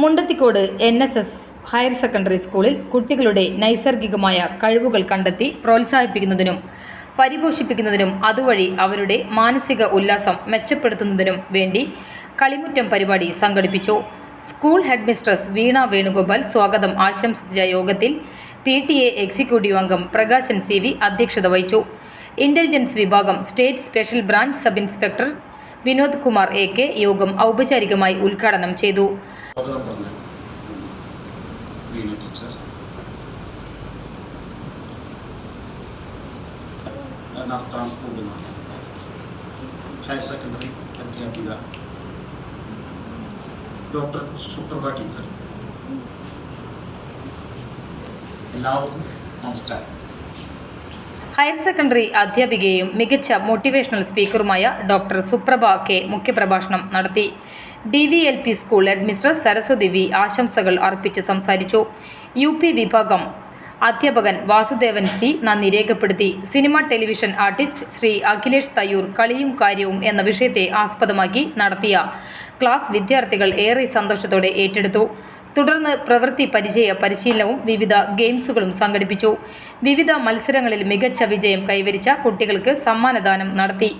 Mundathikode N S S higher secondary സ്കൂളിൽ കുട്ടികളുടെ നൈസർഗികമായ കഴിവുകൾ കണ്ടെത്തി പ്രോത്സാഹിപ്പിക്കുന്നതിനും പരിപോഷിപ്പിക്കുന്നതിനും അതുവഴി അവരുടെ മാനസിക ഉല്ലാസം മെച്ചപ്പെടുത്തുന്നതിനും വേണ്ടി കളിമുറ്റം പരിപാടി സംഘടിപ്പിച്ചു. School head mistress Veena Venugopal സ്വാഗതം ആശംസിച്ച യോഗത്തിൽ പി ടി എ എക്സിക്യൂട്ടീവ് അംഗം പ്രകാശൻ സി വി അധ്യക്ഷത വഹിച്ചു. ഇന്റലിജൻസ് വിഭാഗം state special branch sub inspector Vinod Kumar A K യോഗം ഔപചാരികമായി ഉദ്ഘാടനം ചെയ്തു. നടത്താൻ പോകുന്ന ഹയർ സെക്കൻഡറി അധ്യാപിക. Doctor Suprabha teacher. എല്ലാവർക്കും നമസ്കാരം. ഹയർ സെക്കൻഡറി അധ്യാപികയും മികച്ച മോട്ടിവേഷണൽ സ്പീക്കറുമായ ഡോക്ടർ സുപ്രഭ കെ മുഖ്യപ്രഭാഷണം നടത്തി. D V L P school headmistress Saraswathi V ആശംസകൾ അർപ്പിച്ച് സംസാരിച്ചു. യു പി വിഭാഗം അധ്യാപകൻ വാസുദേവൻ സി നന്ദി രേഖപ്പെടുത്തി. Cinema television artist Shri Akhilesh Thayyur കളിയും കാര്യവും എന്ന വിഷയത്തെ ആസ്പദമാക്കി നടത്തിയ ക്ലാസ് വിദ്യാർത്ഥികൾ ഏറെ സന്തോഷത്തോടെ ഏറ്റെടുത്തു. തുടർന്ന് പ്രവൃത്തി പരിചയ പരിശീലനവും വിവിധ ഗെയിംസുകളും സംഘടിപ്പിച്ചു. വിവിധ മത്സരങ്ങളിൽ മികച്ച വിജയം കൈവരിച്ച കുട്ടികൾക്ക് സമ്മാനദാനം നടത്തി.